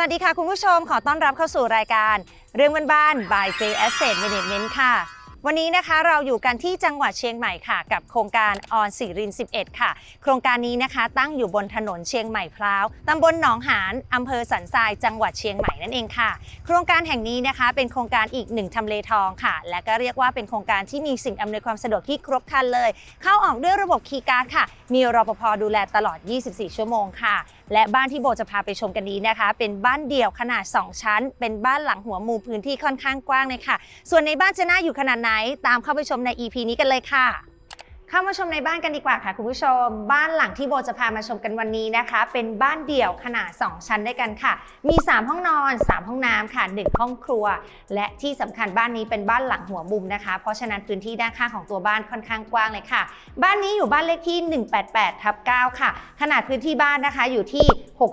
สวัสดีค่ะคุณผู้ชมขอต้อนรับเข้าสู่รายการ เรื่องบ้านๆ by J Asset Management ค่ะ วันนี้นะคะเราอยู่กันที่จังหวัดเชียงใหม่ค่ะ กับโครงการออนสิริน 11 ค่ะ โครงการนี้นะคะ ตั้งอยู่บนถนนเชียงใหม่พร้าวตำบลหนองหานอำเภอสันทรายจังหวัดเชียงใหม่นั่นเองค่ะ โครงการแห่งนี้นะคะ เป็นโครงการอีกหนึ่งทำเลทองค่ะ และก็เรียกว่าเป็นโครงการที่มีสิ่งอำนวยความสะดวกที่ครบครันเลย เข้าออกด้วยระบบคีย์การ์ดค่ะ มีรปภดูแลตลอด 24 ชั่วโมงค่ะ และบ้านที่โบจะพาไปชมกันนี้นะคะ เป็นบ้านเดี่ยวขนาด 2 ชั้น เป็นบ้านหลังหัวมุมพื้นที่ค่อนข้างกว้างเลยค่ะ ส่วนในบ้านจะน่าอยู่ขนาดไหน ตามเข้าไปชมใน EP นี้กันเลยค่ะ เข้ามาชมในบ้านกันดีกว่าค่ะคุณผู้ชม บ้านหลังที่โบจะพามาชมกันวันนี้นะคะ เป็นบ้านเดี่ยวขนาด 2 ชั้นด้วยกันค่ะ มี 3 ห้องนอน 3 ห้องน้ำค่ะ 1 ห้องครัว และที่สำคัญบ้านนี้เป็นบ้านหลังหัวมุมนะคะ เพราะฉะนั้นพื้นที่ด้านข้างของตัวบ้านค่อนข้างกว้างเลยค่ะ บ้านนี้อยู่บ้านเลขที่ 188ทับ9ค่ะ ขนาดพื้นที่บ้านนะคะอยู่ที่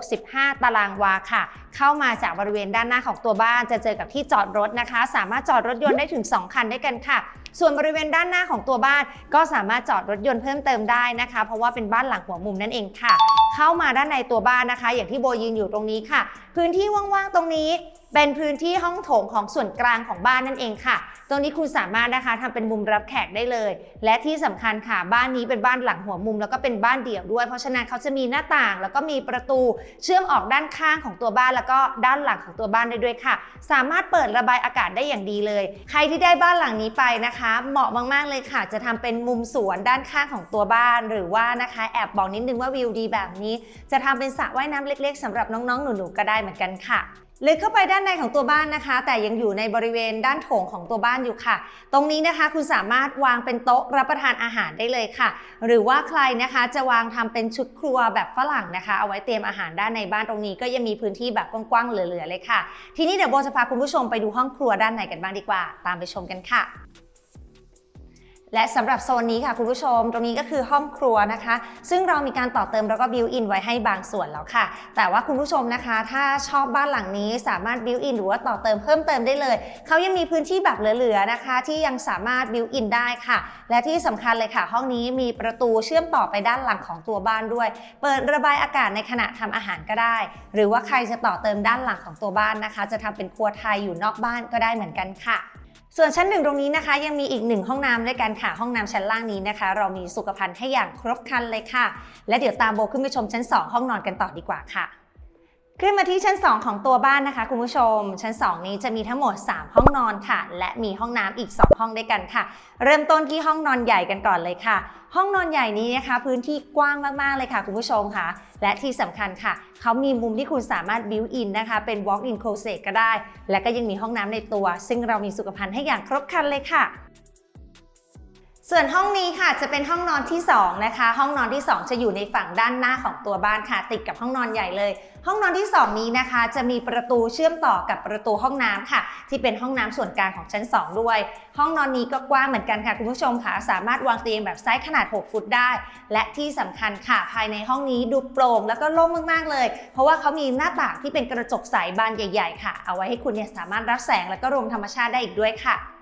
65 ตารางวาค่ะ เข้ามาจากบริเวณด้านหน้าของตัวบ้านจะเจอกับที่จอดรถนะคะ สามารถจอดรถยนต์ได้ถึง 2 คันด้วยกันค่ะ ส่วนบริเวณด้านหน้าของตัวบ้าน ก็สามารถจอดรถยนต์เพิ่มเติมได้นะคะ เพราะว่าเป็นบ้านหลังหัวมุมนั่นเองค่ะ เข้ามาด้านในตัวบ้านนะคะ อย่างที่โบยืนอยู่ตรงนี้ค่ะ พื้นที่ว่างๆตรงนี้เป็นพื้นที่ห้องโถงของส่วนกลางของบ้านนั่นเองค่ะ ตรงนี้คุณสามารถนะคะทำเป็นมุมรับแขกได้เลย และที่สำคัญค่ะบ้านนี้เป็นบ้านหลังหัวมุม แล้วก็เป็นบ้านเดี่ยวด้วย เพราะฉะนั้นเขาจะมีหน้าต่าง แล้วก็มีประตูเชื่อมออกด้านข้างของตัวบ้าน แล้วก็ด้านหลังของตัวบ้านได้ด้วยค่ะ สามารถเปิดระบายอากาศได้อย่างดีเลย ใครที่ได้บ้านหลังนี้ไปนะคะ เหมาะมากๆเลยค่ะ จะทำเป็นมุมสวนด้านข้างของตัวบ้าน หรือว่านะคะแอบบอกนิดนึงว่าวิวดีแบบนี้ จะทำเป็นสระว่ายน้ำเล็ก ๆสำหรับน้องๆหนูๆก็ได้เหมือนกันค่ะ ลึกเข้าไปด้านในของตัวบ้านนะคะ แต่ยังอยู่ในบริเวณด้านโถงของตัวบ้านอยู่ค่ะ ตรงนี้นะคะคุณสามารถวางเป็นโต๊ะรับประทานอาหารได้เลยค่ะ หรือว่าใครนะคะจะวางทำเป็นชุดครัวแบบฝรั่งนะคะ เอาไว้เตรียมอาหารด้านในบ้านตรงนี้ ก็ยังมีพื้นที่แบบกว้างๆเหลือๆเลยค่ะ ทีนี้เดี๋ยวโบจะพาคุณผู้ชมไปดูห้องครัวด้านในกันบ้างดีกว่า ตามไปชมกันค่ะ และสำหรับโซนนี้ค่ะคุณผู้ชม ตรงนี้ก็คือห้องครัวนะคะ ซึ่งเรามีการต่อเติมแล้วก็บิวอินไว้ให้บางส่วนแล้วค่ะ แต่ว่าคุณผู้ชมนะคะ ถ้าชอบบ้านหลังนี้สามารถบิวอินหรือว่าต่อเติมเพิ่มเติมได้เลย เขายังมีพื้นที่แบบเหลือๆนะคะ ที่ยังสามารถบิวอินได้ค่ะ และที่สำคัญเลยค่ะ ห้องนี้มีประตูเชื่อมต่อไปด้านหลังของตัวบ้านด้วย เปิดระบายอากาศในขณะทำอาหารก็ได้ หรือว่าใครจะต่อเติมด้านหลังของตัวบ้านนะคะ จะทำเป็นครัวไทยอยู่นอกบ้านก็ได้เหมือนกันค่ะ ส่วนชั้นหนึ่งตรงนี้นะคะ ยังมีอีกหนึ่งห้องน้ำด้วยกันค่ะ ห้องน้ำชั้นล่างนี้นะคะ เรามีสุขภัณฑ์ให้อย่างครบครันเลยค่ะ และเดี๋ยวตามโบขึ้นไปชมชั้น 2 ห้องนอนกันต่อดีกว่าค่ะ ขึ้นมาที่ชั้น 2 ของตัวบ้านนะคะคุณผู้ชม ชั้น 2 นี้จะมีทั้งหมด 3 ห้องนอนค่ะ และมีห้องน้ำอีก 2 ห้องด้วยกันค่ะ เริ่มต้นที่ห้องนอนใหญ่กันก่อนเลยค่ะ ห้องนอนใหญ่นี้นะคะ พื้นที่กว้างมากๆเลยค่ะคุณผู้ชมค่ะ และที่สำคัญค่ะ เขามีมุมที่คุณสามารถ built in นะคะ เป็น walk in closet ก็ได้ และก็ยังมีห้องน้ำในตัว ซึ่งเรามีสุขภัณฑ์ให้อย่างครบครันเลยค่ะ ส่วนห้องนี้ค่ะจะเป็นห้องนอนที่ 2 นะคะ ห้องนอนที่ 2 จะอยู่ในฝั่งด้านหน้าของตัวบ้านค่ะ ติดกับห้องนอนใหญ่เลย ห้องนอนที่ 2 นี้นะคะ จะมีประตูเชื่อมต่อกับประตูห้องน้ำค่ะ ที่เป็นห้องน้ำส่วนกลางของชั้น 2 ด้วย ห้องนอนนี้ก็กว้างเหมือนกันค่ะคุณผู้ชมค่ะ สามารถวางเตียงแบบไซส์ขนาด 6 ฟุตได้ และที่สำคัญค่ะ ภายในห้องนี้ดูโปร่งแล้วก็โล่งมากๆเลย เพราะว่าเขามีหน้าต่างที่เป็นกระจกใสบานใหญ่ ๆ ค่ะ เอาไว้ให้คุณเนี่ยสามารถรับแสงแล้วก็รวมธรรมชาติได้อีกด้วยค่ะ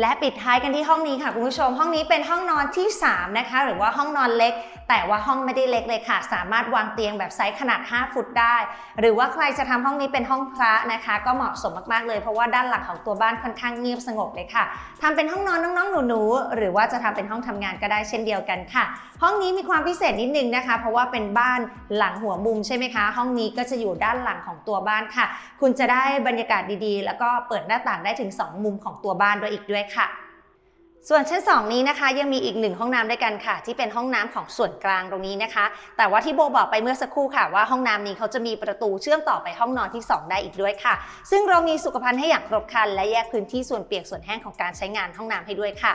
และปิดท้ายกันที่ห้องนี้ค่ะคุณผู้ชม ห้องนี้เป็นห้องนอนที่ 3 นะคะ หรือว่าห้องนอนเล็ก แต่ว่าห้องไม่ได้เล็กเลยค่ะ สามารถวางเตียงแบบไซส์ขนาด 5 ฟุตได้ หรือว่าใครจะทำห้องนี้เป็นห้องพระนะคะ ก็เหมาะสมมากๆเลยเพราะว่าด้านหลังของตัวบ้านค่อนข้างเงียบสงบเลยค่ะทำเป็นห้องนอนน้องๆหนูๆหรือว่าจะทำเป็นห้องทำงานก็ได้เช่นเดียวกันค่ะ ห้องนี้มีความพิเศษนิดนึงนะคะ เพราะว่าเป็นบ้านหลังหัวมุมใช่ไหมคะ ห้องนี้ก็จะอยู่ด้านหลังของตัวบ้านค่ะ คุณจะได้บรรยากาศดีๆ แล้วก็เปิดหน้าต่างได้ถึง 2 มุมของตัวบ้านด้วยอีกด้วยค่ะ ส่วนชั้น 2 นี้นะคะ ยังมีอีกหนึ่งห้องน้ำด้วยกันค่ะ ที่เป็นห้องน้ำของส่วนกลางตรงนี้นะคะ แต่ว่าที่โบบอกไปเมื่อสักครู่ค่ะ ว่าห้องน้ำนี้เขาจะมีประตูเชื่อมต่อไปห้องนอนที่ 2 ได้อีกด้วยค่ะ ซึ่งเรามีสุขภัณฑ์ให้อย่างครบครันและแยกพื้นที่ส่วนเปียกส่วนแห้งของการใช้งานห้องน้ำให้ด้วยค่ะ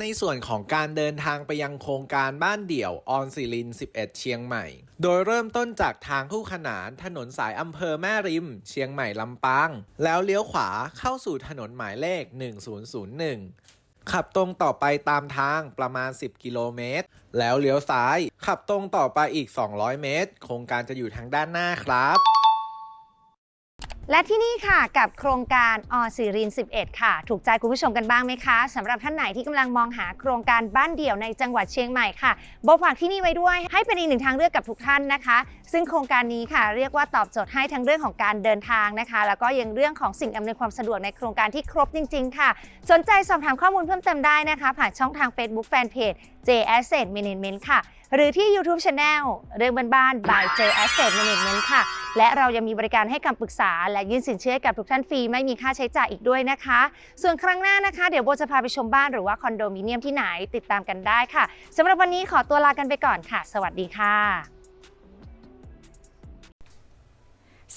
ในส่วนของการเดินทางไปยังโครงการบ้านเดี่ยวออนสิริน 11 เชียงใหม่ โดยเริ่มต้นจากทางคู่ขนานถนนสายอำเภอแม่ริม เชียงใหม่ลำปาง แล้วเลี้ยวขวาเข้าสู่ถนนหมายเลข 1001 ขับตรงต่อไปตามทางประมาณ 10 กิโลเมตร แล้วเลี้ยวซ้าย ขับตรงต่อไปอีก 200 เมตร โครงการจะอยู่ทางด้านหน้าครับ และที่นี่ค่ะกับโครงการออสิริน 11 ค่ะ ถูกใจคุณผู้ชมกันบ้างไหมคะสำหรับท่านไหนที่กำลังมองหาโครงการบ้านเดี่ยวในจังหวัดเชียงใหม่ค่ะโบฝากที่นี่ไว้ด้วย ให้เป็นอีกหนึ่งทางเลือกกับทุกท่านนะคะ ซึ่งโครงการนี้ค่ะเรียกว่าตอบโจทย์ให้ทั้งเรื่องของการเดินทางนะคะ แล้วก็ยังเรื่องของสิ่งอำนวยความสะดวกในโครงการที่ครบจริง ๆ ค่ะ สนใจสอบถามข้อมูลเพิ่มเติมได้นะคะ ผ่านช่องทาง Facebook Fanpage J Asset Management ค่ะ หรือที่ YouTube Channel เรื่องบ้านๆ by J Asset Management ค่ะ และเรายังมีบริการให้คำปรึกษา และยื่นสินเชื่อให้กับทุกท่านฟรีไม่มีค่าใช้จ่ายอีกด้วยนะคะ ส่วนครั้งหน้านะคะ เดี๋ยวโบจะพาไปชมบ้านหรือว่าคอนโดมิเนียมที่ไหนติดตามกันได้ค่ะสำหรับวันนี้ขอตัวลากันไปก่อนค่ะ สวัสดีค่ะ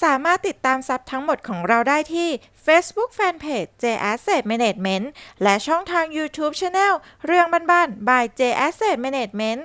สามารถติดตามซับทั้งหมดของเราได้ที่ Facebook Fanpage J Asset Management และช่องทาง YouTube Channel เรื่องบ้านๆ by J Asset Management